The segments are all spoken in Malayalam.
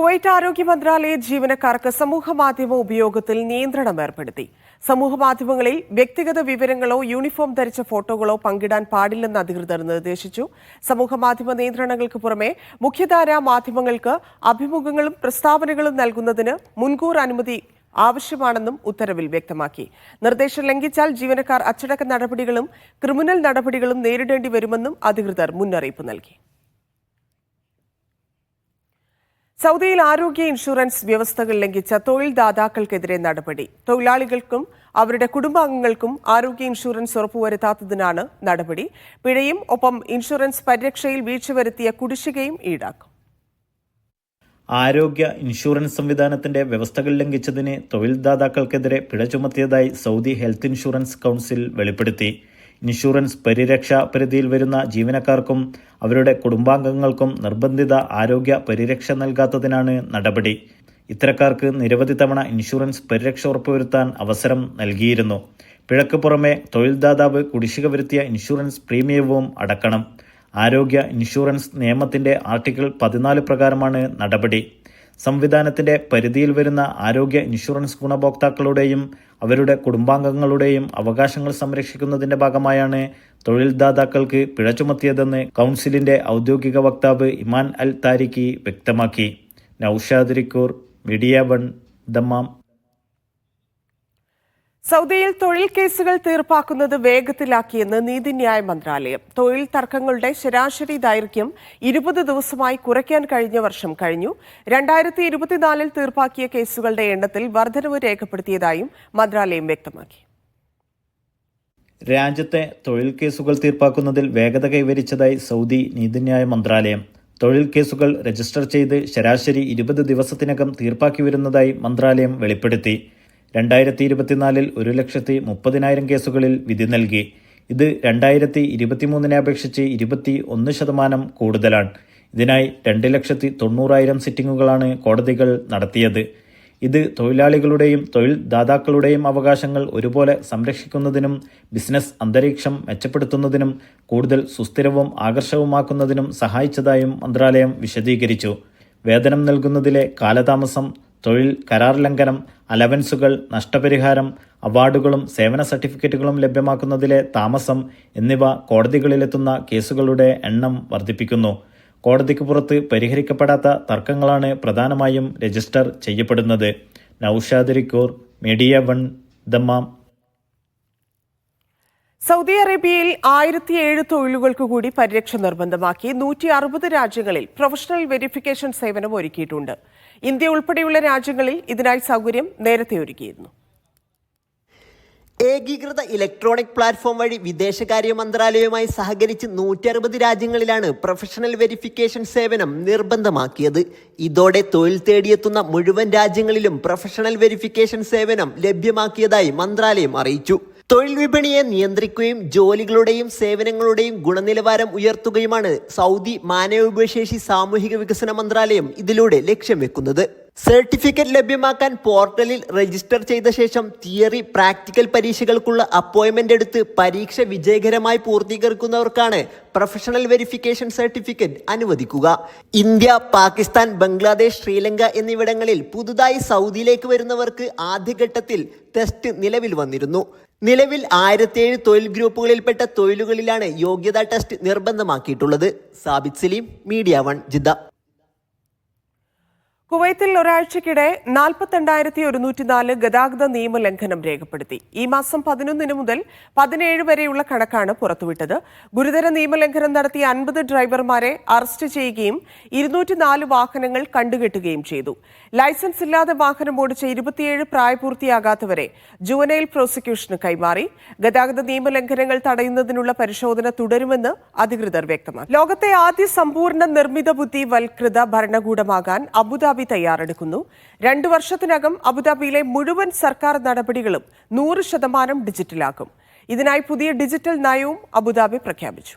കുവൈറ്റ് ആരോഗ്യ മന്ത്രാലയ ജീവനക്കാർക്ക് സമൂഹ മാധ്യമ ഉപയോഗത്തിൽ നിയന്ത്രണം ഏർപ്പെടുത്തി. സമൂഹമാധ്യമങ്ങളിൽ വ്യക്തിഗത വിവരങ്ങളോ യൂണിഫോം ധരിച്ച ഫോട്ടോകളോ പങ്കിടാൻ പാടില്ലെന്ന് അധികൃതർ നിർദ്ദേശിച്ചു. സമൂഹമാധ്യമ നിയന്ത്രണങ്ങൾക്ക് പുറമെ മുഖ്യധാരാ മാധ്യമങ്ങൾക്ക് അഭിമുഖങ്ങളും പ്രസ്താവനകളും നൽകുന്നതിന് മുൻകൂർ അനുമതി ആവശ്യമാണെന്നും ഉത്തരവിൽ വ്യക്തമാക്കി. നിർദ്ദേശം ലംഘിച്ചാൽ ജീവനക്കാർ അച്ചടക്ക നടപടികളും ക്രിമിനൽ നടപടികളും നേരിടേണ്ടി വരുമെന്നും അധികൃതർ മുന്നറിയിപ്പ് നൽകി. സൗദിയിൽ ആരോഗ്യ ഇൻഷുറൻസ് വ്യവസ്ഥകൾ ലംഘിച്ച തൊഴിൽ ദാതാക്കൾക്കെതിരെ നടപടി. തൊഴിലാളികൾക്കും അവരുടെ കുടുംബാംഗങ്ങൾക്കും ആരോഗ്യ ഇൻഷുറൻസ് ഉറപ്പുവരുത്താത്തതിനാണ് നടപടി. പിഴയും ഒപ്പം ഇൻഷുറൻസ് പരിരക്ഷയിൽ വീഴ്ച വരുത്തിയ കുടിശ്ശികയും ഈടാക്കും. ആരോഗ്യ ഇൻഷുറൻസ് സംവിധാനത്തിന്റെ വ്യവസ്ഥകൾ ലംഘിച്ചതിന് തൊഴിൽദാതാക്കൾക്കെതിരെ പിഴ ചുമത്തിയതായി സൗദി ഹെൽത്ത് ഇൻഷുറൻസ് കൗൺസിൽ വെളിപ്പെടുത്തി. ഇൻഷുറൻസ് പരിരക്ഷ പരിധിയിൽ വരുന്ന ജീവനക്കാർക്കും അവരുടെ കുടുംബാംഗങ്ങൾക്കും നിർബന്ധിത ആരോഗ്യ പരിരക്ഷ നൽകാത്തതിനാണ് നടപടി. ഇത്തരക്കാർക്ക് നിരവധി തവണ ഇൻഷുറൻസ് പരിരക്ഷ ഉറപ്പുവരുത്താൻ അവസരം നൽകിയിരുന്നു. പിഴക്ക് പുറമെ തൊഴിൽദാതാവ് കുടിശ്ശിക വരുത്തിയ ഇൻഷുറൻസ് പ്രീമിയവും അടക്കണം. ആരോഗ്യ ഇൻഷുറൻസ് നിയമത്തിന്റെ ആർട്ടിക്കിൾ പതിനാല് പ്രകാരമാണ് നടപടി. സംവിധാനത്തിന്റെ പരിധിയിൽ വരുന്ന ആരോഗ്യ ഇൻഷുറൻസ് ഗുണഭോക്താക്കളുടെയും അവരുടെ കുടുംബാംഗങ്ങളുടെയും അവകാശങ്ങൾ സംരക്ഷിക്കുന്നതിന്റെ ഭാഗമായാണ് തൊഴിൽദാതാക്കൾക്ക് പിഴ ചുമത്തിയതെന്ന് കൗൺസിലിന്റെ ഔദ്യോഗിക വക്താവ് ഇമാൻ അൽ താരിഖി വ്യക്തമാക്കി. Noushad Irikkur media one Dammam. സൗദിയിൽ തൊഴിൽ കേസുകൾ തീർപ്പാക്കുന്നത് വേഗത്തിലാക്കിയെന്ന് നീതിന്യായ മന്ത്രാലയം. തൊഴിൽ തർക്കങ്ങളുടെ ശരാശരി ദൈർഘ്യം ഇരുപത് ദിവസമായി കുറയ്ക്കാൻ കഴിഞ്ഞ വർഷം കഴിഞ്ഞു. രണ്ടായിരത്തി ഇരുപത്തിനാലിൽ തീർപ്പാക്കിയ കേസുകളുടെ എണ്ണത്തിൽ വർധനവ് രേഖപ്പെടുത്തിയതായും മന്ത്രാലയം വ്യക്തമാക്കി. രാജ്യത്തെ തൊഴിൽ കേസുകൾ തീർപ്പാക്കുന്നതിൽ വേഗത കൈവരിച്ചതായി സൗദി നീതിന്യായ മന്ത്രാലയം. തൊഴിൽ കേസുകൾ രജിസ്റ്റർ ചെയ്ത് ശരാശരി ഇരുപത് ദിവസത്തിനകം തീർപ്പാക്കി വരുന്നതായി മന്ത്രാലയം വെളിപ്പെടുത്തി. രണ്ടായിരത്തി ഇരുപത്തിനാലിൽ ഒരു ലക്ഷത്തി മുപ്പതിനായിരം കേസുകളിൽ വിധി നൽകി. ഇത് രണ്ടായിരത്തി ഇരുപത്തിമൂന്നിനെ അപേക്ഷിച്ച് ഇരുപത്തി ഒന്ന് ശതമാനം കൂടുതലാണ്. ഇതിനായി രണ്ട് ലക്ഷത്തി തൊണ്ണൂറായിരം സിറ്റിംഗുകളാണ് കോടതികൾ നടത്തിയത്. ഇത് തൊഴിലാളികളുടെയും തൊഴിൽ ദാതാക്കളുടെയും അവകാശങ്ങൾ ഒരുപോലെ സംരക്ഷിക്കുന്നതിനും ബിസിനസ് അന്തരീക്ഷം മെച്ചപ്പെടുത്തുന്നതിനും കൂടുതൽ സുസ്ഥിരവും ആകർഷകവുമാക്കുന്നതിനും സഹായിച്ചതായും മന്ത്രാലയം വിശദീകരിച്ചു. വേതനം നൽകുന്നതിലെ കാലതാമസം തൊഴിൽ കരാർ ലംഘനം അലവൻസുകൾ നഷ്ടപരിഹാരം അവാർഡുകളും സേവന സർട്ടിഫിക്കറ്റുകളും ലഭ്യമാക്കുന്നതിലെ താമസം എന്നിവ കോടതികളിലെത്തുന്ന കേസുകളുടെ എണ്ണം വർദ്ധിപ്പിക്കുന്നു. കോടതിക്ക് പുറത്ത് പരിഹരിക്കപ്പെടാത്ത തർക്കങ്ങളാണ് പ്രധാനമായും രജിസ്റ്റർ ചെയ്യപ്പെടുന്നത്. Naushad Rikkur media one Dammam. Saudi അറേബ്യയിൽ ആയിരത്തി ഏഴ് തൊഴിലുകൾക്ക് കൂടി പരിരക്ഷ നിർബന്ധമാക്കി നൂറ്റി അറുപത് രാജ്യങ്ങളിൽ പ്രൊഫഷണൽ വെരിഫിക്കേഷൻ സേവനം ഒരുക്കിയിട്ടുണ്ട്. ഇന്ത്യ ഉൾപ്പെടെയുള്ള രാജ്യങ്ങളിൽ ഇതിനായി സൗകര്യം നേരത്തെ ഒരുക്കിയിരുന്നു. ഏകീകൃത ഇലക്ട്രോണിക് പ്ലാറ്റ്ഫോം വഴി വിദേശകാര്യ മന്ത്രാലയവുമായി സഹകരിച്ച് നൂറ്റി അറുപത് രാജ്യങ്ങളിലാണ് പ്രൊഫഷണൽ വെരിഫിക്കേഷൻ സേവനം നിർബന്ധമാക്കിയത്. ഇതോടെ തൊഴിൽ തേടിയെത്തുന്ന മുഴുവൻ രാജ്യങ്ങളിലും പ്രൊഫഷണൽ വെരിഫിക്കേഷൻ സേവനം ലഭ്യമാക്കിയതായി മന്ത്രാലയം അറിയിച്ചു. തൊഴിൽ വിപണിയെ നിയന്ത്രിക്കുകയും ജോലികളുടെയും സേവനങ്ങളുടെയും ഗുണനിലവാരം ഉയർത്തുകയുമാണ് സൗദി മാനവവിഭവശേഷി സാമൂഹിക വികസന മന്ത്രാലയം ഇതിലൂടെ ലക്ഷ്യം വെക്കുന്നത്. സർട്ടിഫിക്കറ്റ് ലഭ്യമാക്കാൻ പോർട്ടലിൽ രജിസ്റ്റർ ചെയ്ത ശേഷം തിയറി പ്രാക്ടിക്കൽ പരീക്ഷകൾക്കുള്ള അപ്പോയിന്റ്മെന്റ് എടുത്ത് പരീക്ഷ വിജയകരമായി പൂർത്തീകരിക്കുന്നവർക്കാണ് പ്രൊഫഷണൽ വെരിഫിക്കേഷൻ സർട്ടിഫിക്കറ്റ് അനുവദിക്കുക. ഇന്ത്യ പാകിസ്ഥാൻ ബംഗ്ലാദേശ് ശ്രീലങ്ക എന്നിവിടങ്ങളിൽ പുതുതായി സൗദിയിലേക്ക് വരുന്നവർക്ക് ആദ്യഘട്ടത്തിൽ ടെസ്റ്റ് നിലവിൽ വന്നിരുന്നു. നിലവിൽ ആയിരത്തിയേഴ് തൊഴിൽ ഗ്രൂപ്പുകളിൽപ്പെട്ട തൊഴിലുകളിലാണ് യോഗ്യതാ test നിർബന്ധമാക്കിയിട്ടുള്ളത്. Sabith Saleem media one Jeddah. കുവൈത്തിൽ ഒരാഴ്ചക്കിടെ നാൽപ്പത്തെണ്ണായിരത്തി ഒരുന്നൂറ്റിനാല് ഗതാഗത നിയമ ലംഘനം രേഖപ്പെടുത്തി. ഈ മാസം പതിനൊന്നിന് മുതൽ പതിനേഴ് വരെയുള്ള കണക്കാണ് പുറത്തുവിട്ടത്. ഗുരുതര നിയമലംഘനം നടത്തിയ അൻപത് ഡ്രൈവർമാരെ അറസ്റ്റ് ചെയ്യുകയും ഇരുന്നൂറ്റിനാല് വാഹനങ്ങൾ കണ്ടുകെട്ടുകയും ചെയ്തു. ലൈസൻസ് ഇല്ലാതെ വാഹനം ഓടിച്ച ഇരുപത്തിയേഴ് പ്രായപൂർത്തിയാകാത്തവരെ ജുവനൈൽ പ്രോസിക്യൂഷന് കൈമാറി. ഗതാഗത നിയമലംഘനങ്ങൾ തടയുന്നതിനുള്ള പരിശോധന തുടരുമെന്ന് അധികൃതർ വ്യക്തമാക്കി. ലോകത്തെ ആദ്യ സമ്പൂർണ നിർമ്മിത ബുദ്ധി വൽകൃത ഭരണകൂടമാകാൻ അബുദാബി തയ്യാറെടുക്കുന്നു. രണ്ടു വർഷത്തിനകം അബുദാബിയിലെ മുഴുവൻ സർക്കാർ നടപടികളും നൂറ് ശതമാനം ഡിജിറ്റലാക്കും ഇതിനായി പുതിയ ഡിജിറ്റൽ നയവും അബുദാബി പ്രഖ്യാപിച്ചു.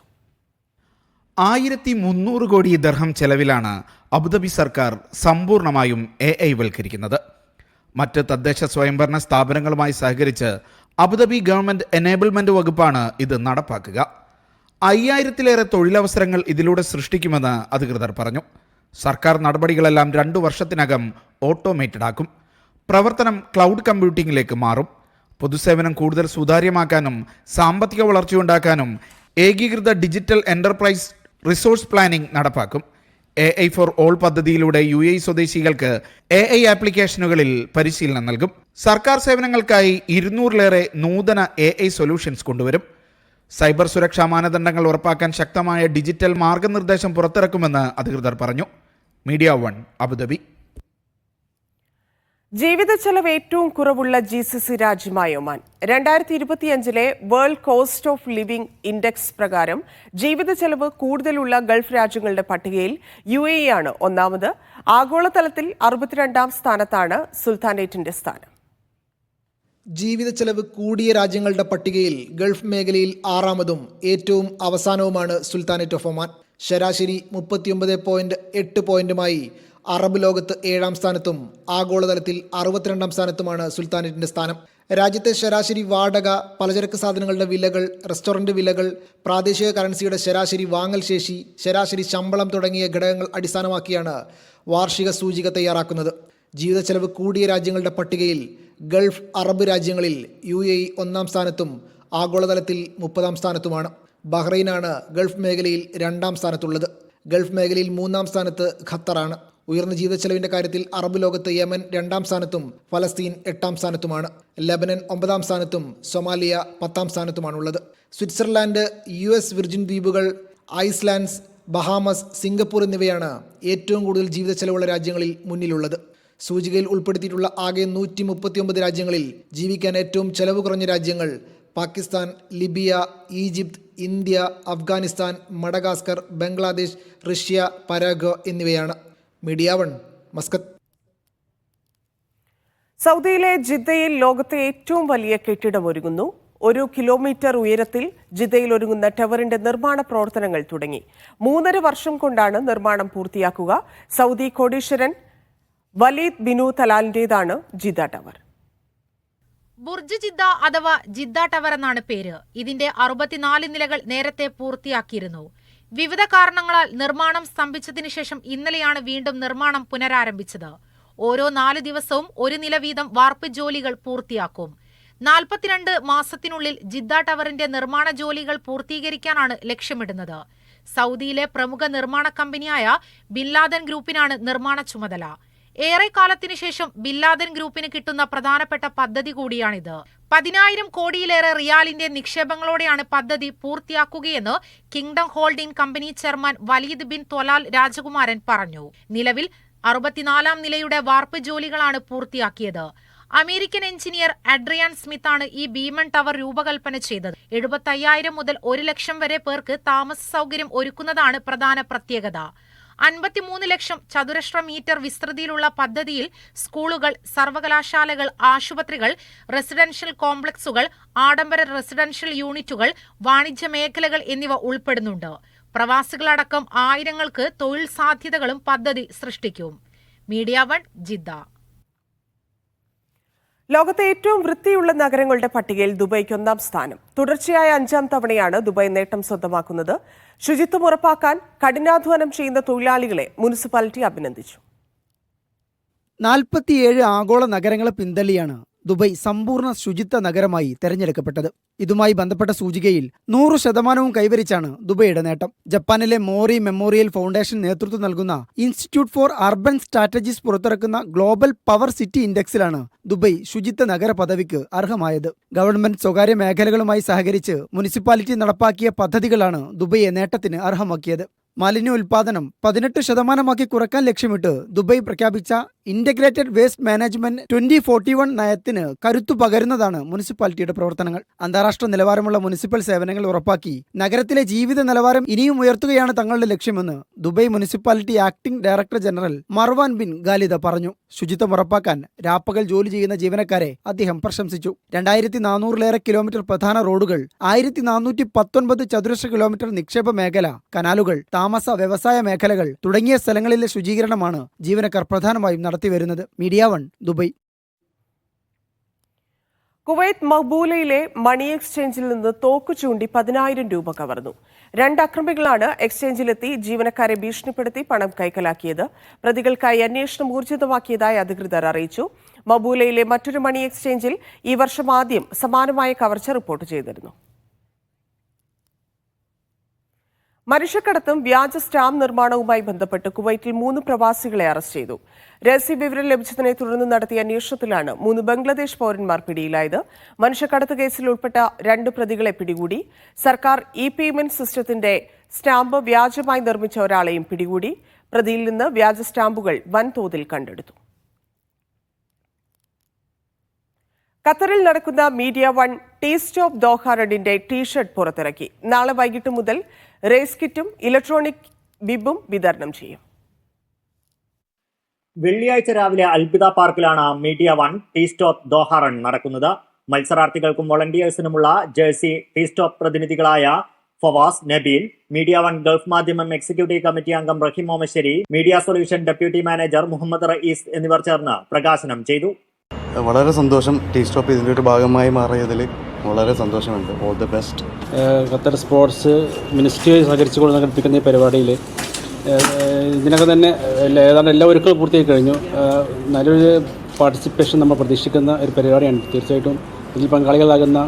ആയിരത്തി മുന്നൂറ് കോടി ദർഹം ചെലവിലാണ് അബുദാബി സർക്കാർ സമ്പൂർണമായും എ ഐ വൽക്കരിക്കുന്നത്. മറ്റ് തദ്ദേശ സ്വയംഭരണ സ്ഥാപനങ്ങളുമായി സഹകരിച്ച് അബുദാബി ഗവൺമെന്റ് എനേബിൾമെന്റ് വകുപ്പാണ് ഇത് നടപ്പാക്കുക. അയ്യായിരത്തിലേറെ തൊഴിലവസരങ്ങൾ ഇതിലൂടെ സൃഷ്ടിക്കുമെന്ന് അധികൃതർ പറഞ്ഞു. സർക്കാർ നടപടികളെല്ലാം രണ്ടു വർഷത്തിനകം ഓട്ടോമേറ്റഡ് ആക്കും പ്രവർത്തനം ക്ലൗഡ് കമ്പ്യൂട്ടിംഗിലേക്ക് മാറും. പൊതുസേവനം കൂടുതൽ സുതാര്യമാക്കാനും സാമ്പത്തിക വളർച്ചയുണ്ടാക്കാനും ഏകീകൃത ഡിജിറ്റൽ എന്റർപ്രൈസ് റിസോഴ്സ് പ്ലാനിംഗ് നടപ്പാക്കും. എ ഐ ഫോർ ഓൾ പദ്ധതിയിലൂടെ യു എ സ്വദേശികൾക്ക് എ ഐ ആപ്ലിക്കേഷനുകളിൽ പരിശീലനം നൽകും. സർക്കാർ സേവനങ്ങൾക്കായി ഇരുന്നൂറിലേറെ നൂതന എ ഐ സൊല്യൂഷൻസ് കൊണ്ടുവരും. സൈബർ സുരക്ഷാ മാനദണ്ഡങ്ങൾ ഉറപ്പാക്കാൻ ശക്തമായ ഡിജിറ്റൽ മാർഗനിർദ്ദേശം പുറത്തിറക്കുമെന്ന് അധികൃതർ പറഞ്ഞു. Media one Abu Dhabi. ജീവിത ചെലവ് ഏറ്റവും കുറവുള്ള ജി സി സി രാജ്യമായ ഒമാൻ രണ്ടായിരത്തി ഇരുപത്തിയഞ്ചിലെ world cost of living index പ്രകാരം ജീവിത ചെലവ് കൂടുതലുള്ള ഗൾഫ് രാജ്യങ്ങളുടെ പട്ടികയിൽ യു എ ആണ് ഒന്നാമത്. ആഗോളതലത്തിൽ അറുപത്തിരണ്ടാം സ്ഥാനത്താണ് സുൽത്താനേറ്റിന്റെ സ്ഥാനം. ജീവിത ചെലവ് കൂടിയ രാജ്യങ്ങളുടെ പട്ടികയിൽ ഗൾഫ് മേഖലയിൽ ആറാമതും ഏറ്റവും അവസാനവുമാണ് സുൽത്താനേറ്റ് ഓഫ് ഒമാൻ ശരാശരി മുപ്പത്തിയൊമ്പത് പോയിന്റ് എട്ട് പോയിന്റുമായി അറബ് ലോകത്ത് ഏഴാം സ്ഥാനത്തും ആഗോളതലത്തിൽ അറുപത്തിരണ്ടാം സ്ഥാനത്തുമാണ് സുൽത്താനേറ്റിന്റെ സ്ഥാനം. രാജ്യത്തെ ശരാശരി വാടക പലചരക്ക് സാധനങ്ങളുടെ വിലകൾ റെസ്റ്റോറന്റ് വിലകൾ പ്രാദേശിക കറൻസിയുടെ ശരാശരി വാങ്ങൽ ശേഷി ശരാശരി ശമ്പളം തുടങ്ങിയ ഘടകങ്ങൾ അടിസ്ഥാനമാക്കിയാണ് വാർഷിക സൂചിക തയ്യാറാക്കുന്നത്. ജീവിത ചെലവ് കൂടിയ രാജ്യങ്ങളുടെ പട്ടികയിൽ ഗൾഫ് അറബ് രാജ്യങ്ങളിൽ യു ഒന്നാം സ്ഥാനത്തും ആഗോളതലത്തിൽ മുപ്പതാം സ്ഥാനത്തുമാണ്. ബഹ്റൈനാണ് ഗൾഫ് മേഖലയിൽ രണ്ടാം സ്ഥാനത്തുള്ളത്. ഗൾഫ് മേഖലയിൽ മൂന്നാം സ്ഥാനത്ത് ഖത്തറാണ്. ഉയർന്ന ജീവിതച്ചെലവിന്റെ കാര്യത്തിൽ അറബ് ലോകത്ത് യമൻ രണ്ടാം സ്ഥാനത്തും ഫലസ്തീൻ എട്ടാം സ്ഥാനത്തുമാണ്. ലബനൻ ഒമ്പതാം സ്ഥാനത്തും സൊമാലിയ പത്താം സ്ഥാനത്തുമാണുള്ളത്. സ്വിറ്റ്സർലാൻഡ് യു എസ് വിർജിൻ ദ്വീപുകൾ ഐസ്ലാൻഡ്സ് ബഹാമസ് സിംഗപ്പൂർ എന്നിവയാണ് ഏറ്റവും കൂടുതൽ ജീവിത ചെലവുള്ള രാജ്യങ്ങളിൽ മുന്നിലുള്ളത്. സൂചികയിൽ ഉൾപ്പെടുത്തിയിട്ടുള്ള ആകെ നൂറ്റി മുപ്പത്തിയൊമ്പത് രാജ്യങ്ങളിൽ ജീവിക്കാൻ ഏറ്റവും ചെലവ് കുറഞ്ഞ രാജ്യങ്ങൾ Pakistan Libya Egypt India Afghanistan Madagascar Bangladesh Russia Paraguay എന്നിവയാണ്. Media one Muscat. സൗദിയിലെ ജിദ്ദയിൽ ലോകത്തെ ഏറ്റവും വലിയ കെട്ടിടം ഒരുങ്ങുന്നു. ഒരു കിലോമീറ്റർ ഉയരത്തിൽ ജിദ്ദയിൽ ഒരുങ്ങുന്ന ടവറിന്റെ നിർമ്മാണ പ്രവർത്തനങ്ങൾ തുടങ്ങി. മൂന്നര വർഷം കൊണ്ടാണ് നിർമ്മാണം പൂർത്തിയാക്കുക. സൗദി കോടീശ്വരൻ വലീദ് ബിനു തലാലിന്റേതാണ് ജിദ ടവർ. ബുർജ് ജിദ്ദ അഥവാ ജിദ്ദ ടവർ എന്നാണ് പേര്. ഇതിന്റെ അറുപത്തിനാല് നിലകൾ നേരത്തെ പൂർത്തിയാക്കിയിരുന്നു. വിവിധ കാരണങ്ങളാൽ നിർമ്മാണം സ്തംഭിച്ചതിനു ശേഷം ഇന്നലെയാണ് വീണ്ടും നിർമ്മാണം പുനരാരംഭിച്ചത്. ഓരോ നാല് ദിവസവും ഒരു നില വീതം വാർപ്പ് ജോലികൾ പൂർത്തിയാക്കും. നാൽപ്പത്തിരണ്ട് മാസത്തിനുള്ളിൽ ജിദ്ദ ടവറിന്റെ നിർമ്മാണ ജോലികൾ പൂർത്തീകരിക്കാനാണ് ലക്ഷ്യമിടുന്നത്. സൗദിയിലെ പ്രമുഖ നിർമ്മാണ കമ്പനിയായ ബിൻലാദൻ ഗ്രൂപ്പിനാണ് നിർമ്മാണ ചുമതല. ഏറെക്കാലത്തിനു ശേഷം ബില്ലാദൻ ഗ്രൂപ്പിന് കിട്ടുന്ന പ്രധാനപ്പെട്ട പദ്ധതി കൂടിയാണിത്. പതിനായിരം കോടിയിലേറെ റിയാലിന്റെ നിക്ഷേപങ്ങളോടെയാണ് പദ്ധതി പൂർത്തിയാക്കുകയെന്ന് kingdom holding company chairman Waleed bin Talal രാജകുമാരൻ പറഞ്ഞു. നിലവിൽ അറുപത്തിനാലാം നിലയുടെ വാർപ്പ് ജോലികളാണ് പൂർത്തിയാക്കിയത്. അമേരിക്കൻ എഞ്ചിനീയർ അഡ്രിയാൻ ആണ് ഈ ഭീമൻ ടവർ രൂപകൽപ്പന ചെയ്തത്. എഴുപത്തയ്യായിരം മുതൽ ഒരു ലക്ഷം വരെ പേർക്ക് താമസ സൗകര്യം ഒരുക്കുന്നതാണ് പ്രധാന പ്രത്യേകത. അൻപത്തിമൂന്ന് ലക്ഷം ചതുരശ്ര മീറ്റർ വിസ്തൃതിയിലുള്ള പദ്ധതിയിൽ സ്കൂളുകൾ സർവകലാശാലകൾ ആശുപത്രികൾ റെസിഡൻഷ്യൽ കോംപ്ലക്സുകൾ ആഡംബര റെസിഡൻഷ്യൽ യൂണിറ്റുകൾ വാണിജ്യ മേഖലകൾ എന്നിവ ഉൾപ്പെടുന്നുണ്ട്. പ്രവാസികളടക്കം ആയിരങ്ങൾക്ക് തൊഴിൽ സാധ്യതകളും പദ്ധതി സൃഷ്ടിക്കും. Media one Jeddah. ലോകത്തെ ഏറ്റവും വൃത്തിയുള്ള നഗരങ്ങളുടെ പട്ടികയിൽ ദുബൈക്ക് ഒന്നാം സ്ഥാനം. തുടർച്ചയായ അഞ്ചാം തവണയാണ് ദുബായ് നേട്ടം സ്വന്തമാക്കുന്നത്. ശുചിത്വം ഉറപ്പാക്കാൻ കഠിനാധ്വാനം ചെയ്യുന്ന തൊഴിലാളികളെ മുനിസിപ്പാലിറ്റി അഭിനന്ദിച്ചു. നാൽപ്പത്തിയേഴ് ആഗോള നഗരങ്ങളെ പിന്തള്ളിയാണ് ദുബൈ സമ്പൂർണ ശുചിത്വ നഗരമായി തെരഞ്ഞെടുക്കപ്പെട്ടത്. ഇതുമായി ബന്ധപ്പെട്ട സൂചികയിൽ നൂറ് ശതമാനവും കൈവരിച്ചാണ് ദുബൈയുടെ നേട്ടം. ജപ്പാനിലെ മോറി മെമ്മോറിയൽ ഫൗണ്ടേഷൻ നേതൃത്വം നൽകുന്ന ഇൻസ്റ്റിറ്റ്യൂട്ട് ഫോർ അർബൻ സ്ട്രാറ്റജീസ് പുറത്തിറക്കുന്ന ഗ്ലോബൽ പവർ സിറ്റി ഇൻഡെക്സിലാണ് ദുബൈ ശുചിത്വ നഗര പദവിക്ക് അർഹമായത്. ഗവൺമെന്റ് സ്വകാര്യ മേഖലകളുമായി സഹകരിച്ച് മുനിസിപ്പാലിറ്റി നടപ്പാക്കിയ പദ്ധതികളാണ് ദുബൈയെ നേട്ടത്തിന് അർഹമാക്കിയത്. മാലിന്യ ഉൽപാദനം പതിനെട്ട് ശതമാനമാക്കി കുറയ്ക്കാൻ ലക്ഷ്യമിട്ട് ദുബൈ പ്രഖ്യാപിച്ച integrated waste management twenty forty one നയത്തിന് കരുത്തു പകരുന്നതാണ് മുനിസിപ്പാലിറ്റിയുടെ പ്രവർത്തനങ്ങൾ. അന്താരാഷ്ട്ര നിലവാരമുള്ള മുനിസിപ്പൽ സേവനങ്ങൾ ഉറപ്പാക്കി നഗരത്തിലെ ജീവിത നിലവാരം ഇനിയും ഉയർത്തുകയാണ് തങ്ങളുടെ ലക്ഷ്യമെന്ന് Dubai municipality acting director general Marwan bin Ghalita പറഞ്ഞു. ശുചിത്വം ഉറപ്പാക്കാൻ രാപ്പകൽ ജോലി ചെയ്യുന്ന ജീവനക്കാരെ അദ്ദേഹം പ്രശംസിച്ചു. രണ്ടായിരത്തി നാനൂറിലേറെ കിലോമീറ്റർ പ്രധാന റോഡുകൾ ആയിരത്തി നാനൂറ്റി പത്തൊൻപത് ചതുരശ്ര കിലോമീറ്റർ നിക്ഷേപ മേഖല കനാലുകൾ താമസ വ്യവസായ മേഖലകൾ തുടങ്ങിയ സ്ഥലങ്ങളിലെ ശുചീകരണമാണ് ജീവനക്കാർ പ്രധാനമായും നടത്തിവരുന്നത്. Media one Dubai. കുവൈത്ത് മഹ്ബൂലയിലെ മണി എക്സ്ചേഞ്ചിൽ നിന്ന് തോക്ക് ചൂണ്ടി പതിനായിരം രൂപ കവർന്നു. രണ്ട് അക്രമികളാണ് എക്സ്ചേഞ്ചിലെത്തി ജീവനക്കാരെ ഭീഷണിപ്പെടുത്തി പണം കൈക്കലാക്കിയത്. പ്രതികൾക്കായി അന്വേഷണം ഊർജിതമാക്കിയതായി അധികൃതർ അറിയിച്ചു. മബൂലയിലെ മറ്റൊരു മണി എക്സ്ചേഞ്ചിൽ ഈ വർഷം ആദ്യം സമാനമായ കവർച്ച റിപ്പോർട്ട് ചെയ്തിരുന്നു. മനുഷ്യക്കടത്തും വ്യാജ സ്റ്റാമ്പ് നിർമ്മാണവുമായി ബന്ധപ്പെട്ട് കുവൈറ്റിൽ മൂന്ന് പ്രവാസികളെ അറസ്റ്റ് ചെയ്തു. രഹസ്യ വിവരം ലഭിച്ചതിനെ തുടർന്ന് നടത്തിയ അന്വേഷണത്തിലാണ് മൂന്ന് ബംഗ്ലാദേശ് പൗരന്മാർ പിടിയിലായത്. മനുഷ്യക്കടത്ത് കേസിൽ ഉൾപ്പെട്ട രണ്ട് പ്രതികളെ പിടികൂടി. സർക്കാർ ഇ പേയ്മെന്റ് സിസ്റ്റത്തിന്റെ സ്റ്റാമ്പ് വ്യാജമായി നിർമ്മിച്ച ഒരാളെയും പിടികൂടി. പ്രതിയിൽ നിന്ന് വ്യാജ സ്റ്റാമ്പുകൾ വൻതോതിൽ കണ്ടെടുത്തു. ഖത്തറിൽ നടക്കുന്ന media one taste of Doha റെഡിന്റെ T shirt പുറത്തിറക്കി. നാളെ വൈകിട്ട് മുതൽ റേസ് കിറ്റും ഇലക്ട്രോണിക് ബിബും വിതരണം ചെയ്യും. വെള്ളിയാഴ്ച രാവിലെ Al Bidda പാർക്കിലാണ് media one tea stop Doha run നടക്കുന്നത്. മത്സരാർത്ഥികൾക്കും വോളണ്ടിയേഴ്സിനുമുള്ള jersey tea stop പ്രതിനിധികളായ Fawaz Nabeel media one Gulf Madhyamam executive committee അംഗം Raheem Momassery media solution deputy manager Muhammad Rayees എന്നിവർ ചേർന്ന് പ്രകാശനം ചെയ്തു. വളരെ സന്തോഷം. ടീ സ്റ്റോപ്പ് ഇതിന്റെ ഒരു ഭാഗമായി മാറിയതിൽ വളരെ സന്തോഷമുണ്ട്. All the best Qatar sports മിനിസ്ട്രിയുമായി സഹകരിച്ചുകൊണ്ട് സംഘടിപ്പിക്കുന്ന ഈ പരിപാടിയിൽ ഇതിനകം തന്നെ ഏതാണ്ട് എല്ലാ ഒരുക്കളും പൂർത്തിയായി കഴിഞ്ഞു. നല്ലൊരു പാർട്ടിസിപ്പേഷൻ നമ്മൾ പ്രതീക്ഷിക്കുന്ന ഒരു പരിപാടിയാണ്. തീർച്ചയായിട്ടും ഇതിൽ പങ്കാളികളാകുന്ന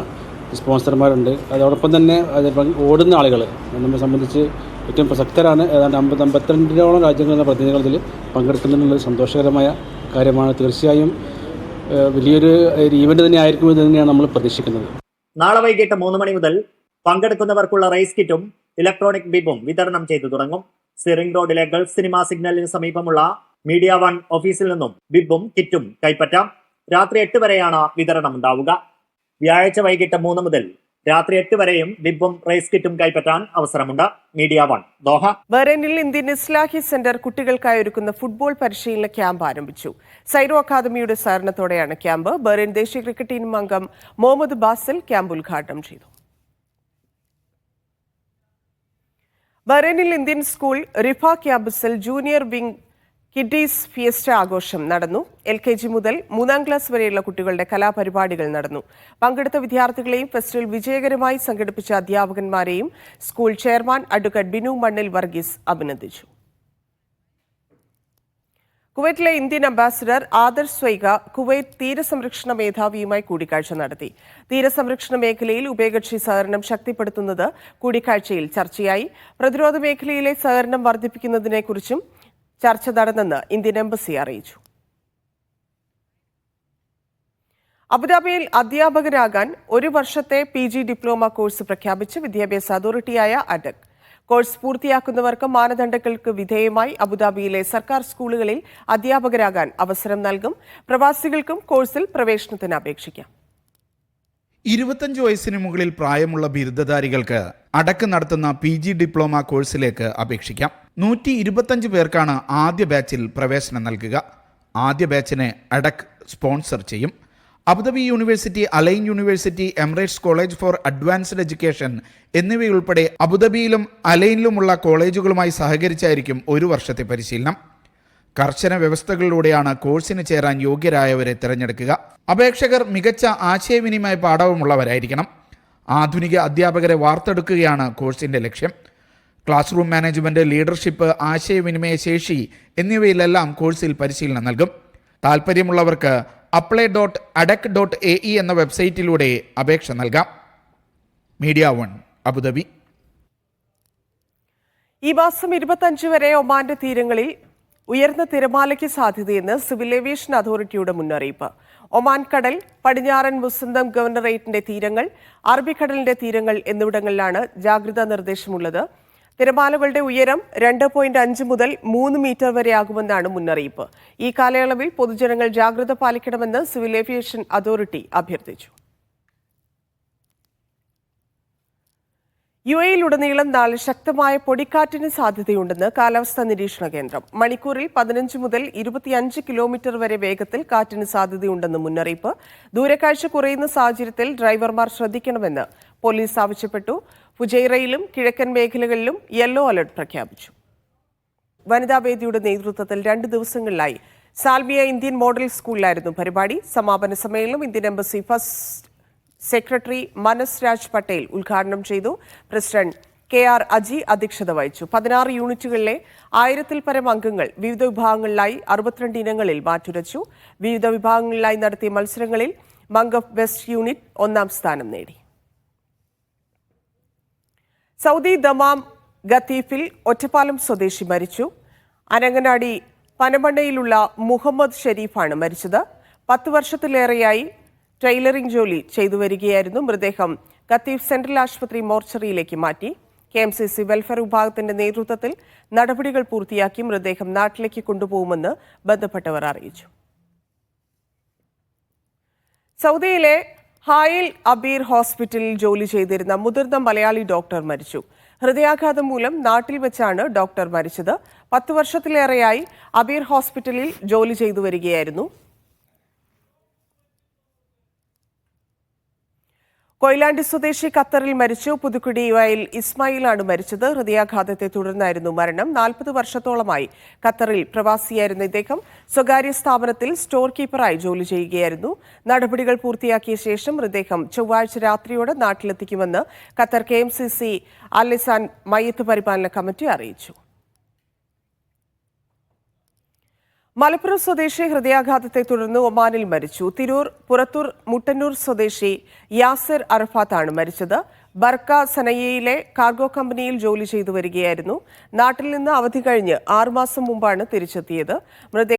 സ്പോൺസർമാരുണ്ട്. അതോടൊപ്പം തന്നെ അതിൽ ഓടുന്ന ആളുകൾ നമ്മെ സംബന്ധിച്ച് ഏറ്റവും പ്രസക്തരാണ്. ഏതാണ്ട് അമ്പത് അമ്പത്തിരണ്ടിനോളം രാജ്യങ്ങളിലെ പ്രതിനിധികൾ ഇതിൽ പങ്കെടുക്കുന്നുള്ളത് സന്തോഷകരമായ കാര്യമാണ്. തീർച്ചയായും വലിയൊരു ഈവന്റ് തന്നെ ആയിരിക്കും എന്ന് തന്നെയാണ് നമ്മൾ പ്രതീക്ഷിക്കുന്നത്. നാളെ വൈകിട്ട് മൂന്ന് മണി മുതൽ പങ്കെടുക്കുന്നവർക്കുള്ള റൈസ് കിറ്റും ഇലക്ട്രോണിക് ബിബും വിതരണം ചെയ്തു തുടങ്ങും. സിറിംഗ് റോഡിലെ ഗൾഫ് സിനിമാ സിഗ്നലിന് സമീപമുള്ള മീഡിയ വൺ ഓഫീസിൽ നിന്നും ബിബും കിറ്റും കൈപ്പറ്റാം. രാത്രി എട്ട് വരെയാണ് വിതരണം ഉണ്ടാവുക വ്യാഴാഴ്ച വൈകിട്ട് മൂന്ന് മുതൽ രാത്രി എട്ട് വരെയും ബിബും റേസ് കിറ്റും കൈപ്പറ്റാൻ അവസരമുണ്ട്. Media one Doha. ബഹ്റൈനിൽ Indian Islahi centre കുട്ടികൾക്കായി ഒരുക്കുന്ന ഫുട്ബോൾ പരിശീലന ക്യാമ്പ് ആരംഭിച്ചു. സൈറോ അക്കാദമിയുടെ സഹകരണത്തോടെയാണ് ക്യാമ്പ്. ബഹ്റൈൻ ദേശീയ ക്രിക്കറ്റ് ടീം അംഗം മുഹമ്മദ് ബാസൽ ക്യാമ്പ് ഉദ്ഘാടനം ചെയ്തു. ബഹ്റൈനിൽ ഇന്ത്യൻ സ്കൂൾ റിഫ ക്യാമ്പസിൽ ജൂനിയർ വിംഗ് കിഡീസ് ഫിയസ്റ്റ ആഘോഷം നടന്നു. എൽ കെ ജി മുതൽ മൂന്നാം ക്ലാസ് വരെയുള്ള കുട്ടികളുടെ കലാപരിപാടികൾ നടന്നു. പങ്കെടുത്ത വിദ്യാർത്ഥികളെയും ഫെസ്റ്റിവൽ വിജയകരമായി സംഘടിപ്പിച്ച അധ്യാപകന്മാരെയും school chairman advocate Binu Mannil Varghese അഭിനന്ദിച്ചു. കുവൈറ്റിലെ Indian ambassador Adarsh Swaika Kuwait തീരസംരക്ഷണ മേധാവിയുമായി കൂടിക്കാഴ്ച നടത്തി. തീരസംരക്ഷണ മേഖലയിൽ ഉഭയകക്ഷി സഹകരണം ശക്തിപ്പെടുത്തുന്നത് കൂടിക്കാഴ്ചയിൽ ചർച്ചയായി. പ്രതിരോധ മേഖലയിലെ സഹകരണം വർദ്ധിപ്പിക്കുന്നതിനെക്കുറിച്ചും ചർച്ച നടന്നെന്ന് ഇന്ത്യൻ എംബസി അറിയിച്ചു. അബുദാബിയിൽ അധ്യാപകരാകാൻ ഒരു വർഷത്തെ പി ജി ഡിപ്ലോമ കോഴ്സ് പ്രഖ്യാപിച്ച് വിദ്യാഭ്യാസ അതോറിറ്റിയായ അഡക്. കോഴ്സ് പൂർത്തിയാക്കുന്നവർക്ക് മാനദണ്ഡങ്ങൾക്ക് വിധേയമായി അബുദാബിയിലെ സർക്കാർ സ്കൂളുകളിൽ അധ്യാപകരാകാൻ അവസരം നൽകും. പ്രവാസികൾക്കും കോഴ്സിൽ പ്രവേശനത്തിന് അപേക്ഷിക്കാം. ഇരുപത്തഞ്ച് വയസ്സിന് മുകളിൽ പ്രായമുള്ള ബിരുദധാരികൾക്ക് അടക്ക് നടത്തുന്ന പി ജി ഡിപ്ലോമ കോഴ്സിലേക്ക് അപേക്ഷിക്കാം. നൂറ്റി ഇരുപത്തഞ്ച് പേർക്കാണ് ആദ്യ ബാച്ചിൽ പ്രവേശനം നൽകുക. ആദ്യ ബാച്ചിനെ അടക്ക് സ്പോൺസർ ചെയ്യും. Abu Dhabi university Al Ain university Emirates college for advanced education എന്നിവയുൾപ്പെടെ അബുദാബിയിലും അലൈനിലുമുള്ള കോളേജുകളുമായി സഹകരിച്ചായിരിക്കും ഒരു വർഷത്തെ പരിശീലനം. കർശന വ്യവസ്ഥകളിലൂടെയാണ് കോഴ്സിന് ചേരാൻ യോഗ്യരായവരെ തിരഞ്ഞെടുക്കുക. അപേക്ഷകർ മികച്ച ആശയവിനിമയ പാഠവുമുള്ളവരായിരിക്കണം. ആധുനിക അധ്യാപകരെ വാർത്തെടുക്കുകയാണ് കോഴ്സിന്റെ ലക്ഷ്യം. ക്ലാസ് റൂം മാനേജ്മെന്റ് ലീഡർഷിപ്പ് ആശയവിനിമയ ശേഷി എന്നിവയിലെല്ലാം കോഴ്സിൽ പരിശീലനം നൽകും. താൽപ്പര്യമുള്ളവർക്ക് apply dot ADEK dot A E എന്ന വെബ്സൈറ്റിലൂടെ അപേക്ഷ നൽകാം. Media one Abu Dhabi. ഈ മാസം ഇരുപത്തഞ്ച് വരെ ഒമാന്റെ തീരങ്ങളിൽ ഉയർന്ന തിരമാലയ്ക്ക് സാധ്യതയെന്ന് സിവിൽ ഏവിയേഷൻ അതോറിറ്റിയുടെ മുന്നറിയിപ്പ്. ഒമാൻ കടൽ പടിഞ്ഞാറൻ മുസന്തം ഗവർണറേറ്റിന്റെ തീരങ്ങൾ അറബിക്കടലിന്റെ തീരങ്ങൾ എന്നിവിടങ്ങളിലാണ് ജാഗ്രതാ നിർദ്ദേശമുള്ളത്. തിരമാലകളുടെ ഉയരം രണ്ട് പോയിന്റ് അഞ്ച് മുതൽ മൂന്ന് മീറ്റർ വരെ ആകുമെന്നാണ് മുന്നറിയിപ്പ്. ഈ കാലയളവിൽ പൊതുജനങ്ങൾ ജാഗ്രത പാലിക്കണമെന്ന് സിവിൽ ഏവിയേഷൻ അതോറിറ്റി അഭ്യർത്ഥിച്ചു. യു എയിലുടനീളം നാളെ ശക്തമായ പൊടിക്കാറ്റിന് സാധ്യതയുണ്ടെന്ന് കാലാവസ്ഥാ നിരീക്ഷണ കേന്ദ്രം. മണിക്കൂറിൽ പതിനഞ്ച് മുതൽ ഇരുപത്തിയഞ്ച് കിലോമീറ്റർ വരെ വേഗത്തിൽ കാറ്റിന് സാധ്യതയുണ്ടെന്ന് മുന്നറിയിപ്പ്. ദൂരക്കാഴ്ച കുറയുന്ന സാഹചര്യത്തിൽ ഡ്രൈവർമാർ ശ്രദ്ധിക്കണമെന്ന് പോലീസ് ആവശ്യപ്പെട്ടു. ഫുജൈറയിലും കിഴക്കൻ മേഖലകളിലും യെല്ലോ അലർട്ട് പ്രഖ്യാപിച്ചു. വനിതാ വേദിയുടെ നേതൃത്വത്തിൽ രണ്ട് ദിവസങ്ങളിലായി സാൽവിയ ഇന്ത്യൻ മോഡൽ സ്കൂളിലായിരുന്നു പരിപാടി. സമാപന സമ്മേളനം ഇന്ത്യൻ എംബസി ഫസ്റ്റ് സെക്രട്ടറി മനസ് രാജ് പട്ടേൽ ഉദ്ഘാടനം ചെയ്തു. പ്രസിഡന്റ് കെ ആർ അജി അധ്യക്ഷത വഹിച്ചു. പതിനാറ് യൂണിറ്റുകളിലെ ആയിരത്തിൽ പരം അംഗങ്ങൾ വിവിധ വിഭാഗങ്ങളിലായി അറുപത്തിരണ്ട് ഇനങ്ങളിൽ മാറ്റുരച്ചു. വിവിധ വിഭാഗങ്ങളിലായി നടത്തിയ മത്സരങ്ങളിൽ മംഗഫ് വെസ്റ്റ് യൂണിറ്റ് ഒന്നാം സ്ഥാനം നേടി. സൗദി ദമാം ഗത്തീഫിൽ ഒറ്റപ്പാലം സ്വദേശി മരിച്ചു. അനങ്ങനാടി പനമണ്ണയിലുള്ള മുഹമ്മദ് ഷെരീഫാണ് മരിച്ചത്. പത്ത് വർഷത്തിലേറെയായി ടൈലറിംഗ് ജോലി ചെയ്തു വരികയായിരുന്നു മൃതദേഹം കത്തീഫ് സെൻട്രൽ ആശുപത്രി മോർച്ചറിയിലേക്ക് മാറ്റി. K M C C welfare വിഭാഗത്തിന്റെ നേതൃത്വത്തിൽ നടപടികൾ പൂർത്തിയാക്കി മൃതദേഹം നാട്ടിലേക്ക് കൊണ്ടുപോകുമെന്ന് ബന്ധപ്പെട്ടവർ അറിയിച്ചു. സൗദിയിലെ ഹായിൽ അബീർ ഹോസ്പിറ്റലിൽ ജോലി ചെയ്തിരുന്ന മുതിർന്ന മലയാളി ഡോക്ടർ മരിച്ചു. ഹൃദയാഘാതം മൂലം നാട്ടിൽ വെച്ചാണ് ഡോക്ടർ മരിച്ചത്. പത്ത് വർഷത്തിലേറെയായി അബീർ ഹോസ്പിറ്റലിൽ ജോലി ചെയ്തു വരികയായിരുന്നു. കൊയിലാണ്ടി സ്വദേശി ഖത്തറിൽ മരിച്ചു. പുതുക്കുടി വയൽ ഇസ്മായിലാണ് മരിച്ചത്. ഹൃദയാഘാതത്തെ തുടർന്നായിരുന്നു മരണം. നാൽപ്പത് വർഷത്തോളമായി ഖത്തറിൽ പ്രവാസിയായിരുന്ന ഇദ്ദേഹം സ്വകാര്യ സ്ഥാപനത്തിൽ സ്റ്റോർ കീപ്പറായി ജോലി ചെയ്യുകയായിരുന്നു. നടപടികൾ പൂർത്തിയാക്കിയ ശേഷം മൃതദേഹം ചൊവ്വാഴ്ച രാത്രിയോടെ നാട്ടിലെത്തിക്കുമെന്ന് Qatar K M C C അലിസാൻ മയ്യത്ത് പരിപാലന കമ്മിറ്റി അറിയിച്ചു. മലപ്പുറം സ്വദേശി ഹൃദയാഘാതത്തെ തുടർന്ന് ഒമാനിൽ മരിച്ചു. തിരൂർ പുറത്തൂർ മുട്ടന്നൂർ സ്വദേശി യാസിർ അറഫാത്താണ് മരിച്ചത്. ബർക്ക സനയയിലെ കാർഗോ കമ്പനിയിൽ ജോലി ചെയ്തു വരികയായിരുന്നു. നാട്ടിൽ നിന്ന് അവധി കഴിഞ്ഞ് ആറുമാസം മുമ്പാണ് തിരിച്ചെത്തിയത്. മൃത